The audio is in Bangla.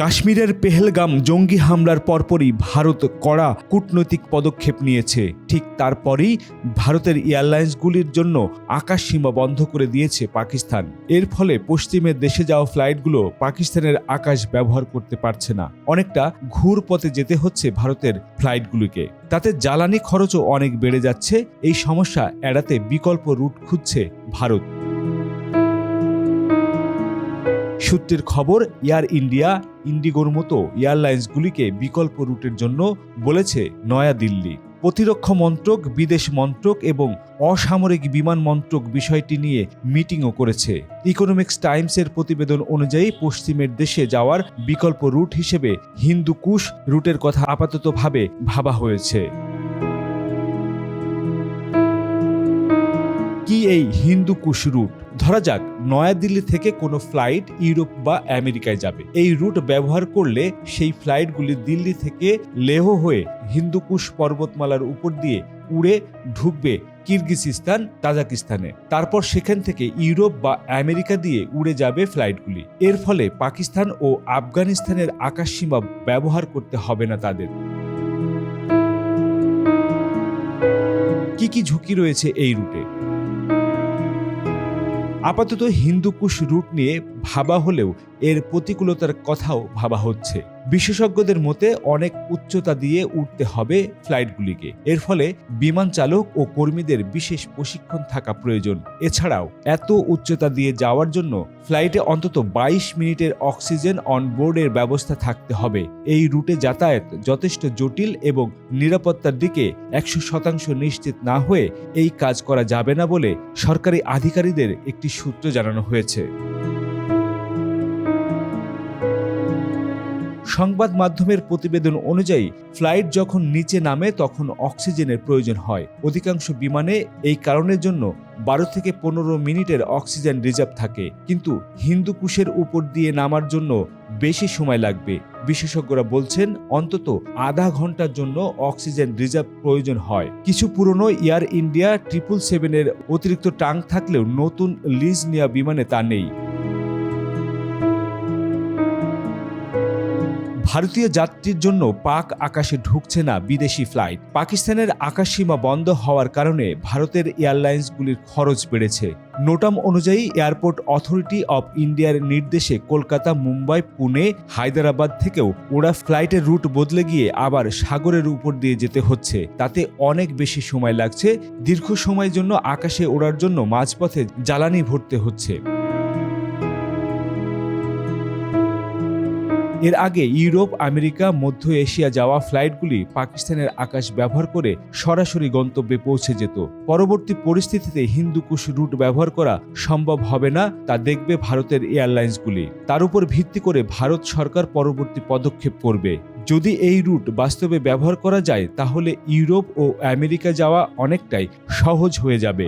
কাশ্মীরের পেহেলগাম জঙ্গি হামলার পরপরই ভারত কড়া কূটনৈতিক পদক্ষেপ নিয়েছে। ঠিক তারপরেই ভারতের এয়ারলাইন্সগুলির জন্য আকাশ সীমা বন্ধ করে দিয়েছে পাকিস্তান। এর ফলে পশ্চিমের দেশে যাওয়া ফ্লাইটগুলো পাকিস্তানের আকাশ ব্যবহার করতে পারছে না। অনেকটা ঘুর পথে যেতে হচ্ছে ভারতের ফ্লাইটগুলিকে। তাতে জ্বালানি খরচও অনেক বেড়ে যাচ্ছে। এই সমস্যা এড়াতে বিকল্প রুট খুঁজছে ভারত। সূত্রের খবর, এয়ার ইন্ডিয়া ইন্ডিগোর মতো এয়ারলাইন্সগুলিকে বিকল্প রুটের জন্য বলেছে নয়াদিল্লি প্রতিরক্ষা মন্ত্রক, বিদেশ মন্ত্রক এবং অসামরিক বিমান মন্ত্রক বিষয়টি নিয়ে মিটিংও করেছে। ইকোনমিক্স টাইমসের প্রতিবেদন অনুযায়ী পশ্চিমের দেশে যাওয়ার বিকল্প রুট হিসেবে হিন্দুকুশ রুটের কথা আপাততভাবে ভাবা হয়েছে। কি এই হিন্দুকুশ রুট? ধরা যাক, নয়াদিল্লি থেকে কোনো ফ্লাইট ইউরোপ বা আমেরিকায় যাবে। এই রুট ব্যবহার করলে সেই ফ্লাইটগুলি দিল্লি থেকে লেহ হয়ে হিন্দুকুশ পর্বতমালার উপর দিয়ে উড়ে ঢুকবে কিরগিজিস্তান, তাজাকিস্তানে। তারপর সেখান থেকে ইউরোপ বা আমেরিকা দিয়ে উড়ে যাবে ফ্লাইটগুলি। এর ফলে পাকিস্তান ও আফগানিস্তানের আকাশসীমা ব্যবহার করতে হবে না তাদের। কি কি ঝুঁকি রয়েছে এই রুটে? আপাতত হিন্দুকুশ রুট নিয়ে ভাবা হলেও এর প্রতিকূলতার কথাও ভাবা হচ্ছে। বিশেষজ্ঞদের মতে, অনেক উচ্চতা দিয়ে উঠতে হবে ফ্লাইটগুলিকে। এর ফলে বিমান চালক ও কর্মীদের বিশেষ প্রশিক্ষণ থাকা প্রয়োজন। এছাড়াও, এত উচ্চতা দিয়ে যাওয়ার জন্য ফ্লাইটে অন্তত ২২ মিনিটের অক্সিজেন অনবোর্ডের ব্যবস্থা থাকতে হবে। এই রুটে যাতায়াত যথেষ্ট জটিল এবং নিরাপত্তার দিকে একশো শতাংশ নিশ্চিত না হয়ে এই কাজ করা যাবে না বলে সরকারি আধিকারিকদের একটি সূত্র জানানো হয়েছে। সংবাদ মাধ্যমের প্রতিবেদন অনুযায়ী, ফ্লাইট যখন নিচে নামে তখন অক্সিজেনের প্রয়োজন হয়। অধিকাংশ বিমানে এই কারণের জন্য বারো থেকে পনেরো মিনিটের অক্সিজেন রিজার্ভ থাকে। কিন্তু হিন্দুকুশের উপর দিয়ে নামার জন্য বেশি সময় লাগবে। বিশেষজ্ঞরা বলছেন, অন্তত আধা ঘণ্টার জন্য অক্সিজেন রিজার্ভ প্রয়োজন হয়। কিছু পুরনো এয়ার ইন্ডিয়া ট্রিপল সেভেনের অতিরিক্ত টাং থাকলেও নতুন লিজ নেওয়া বিমানে তা নেই। ভারতীয় যাত্রীর জন্য পাক আকাশে ঢুকছে না বিদেশি ফ্লাইট। পাকিস্তানের আকাশসীমা বন্ধ হওয়ার কারণে ভারতের এয়ারলাইন্সগুলির খরচ বেড়েছে। নোটাম অনুযায়ী এয়ারপোর্ট অথরিটি অব ইন্ডিয়ার নির্দেশে কলকাতা, মুম্বাই, পুনে, হায়দ্রাবাদ থেকেও ওরা ফ্লাইটের রুট বদলে গিয়ে আবার সাগরের উপর দিয়ে যেতে হচ্ছে। তাতে অনেক বেশি সময় লাগছে। দীর্ঘ সময়ের জন্য আকাশে ওড়ার জন্য মাঝপথে জ্বালানি ভরতে হচ্ছে। এর আগে ইউরোপ, আমেরিকা, মধ্য এশিয়া যাওয়া ফ্লাইটগুলি পাকিস্তানের আকাশ ব্যবহার করে সরাসরি গন্তব্যে পৌঁছে যেত। পরবর্তী পরিস্থিতিতে হিন্দুকুশ রুট ব্যবহার করা সম্ভব হবে না, তা দেখবে ভারতের এয়ারলাইন্সগুলি। তার উপর ভিত্তি করে ভারত সরকার পরবর্তী পদক্ষেপ করবে। যদি এই রুট বাস্তবে ব্যবহার করা যায়, তাহলে ইউরোপ ও আমেরিকা যাওয়া অনেকটাই সহজ হয়ে যাবে।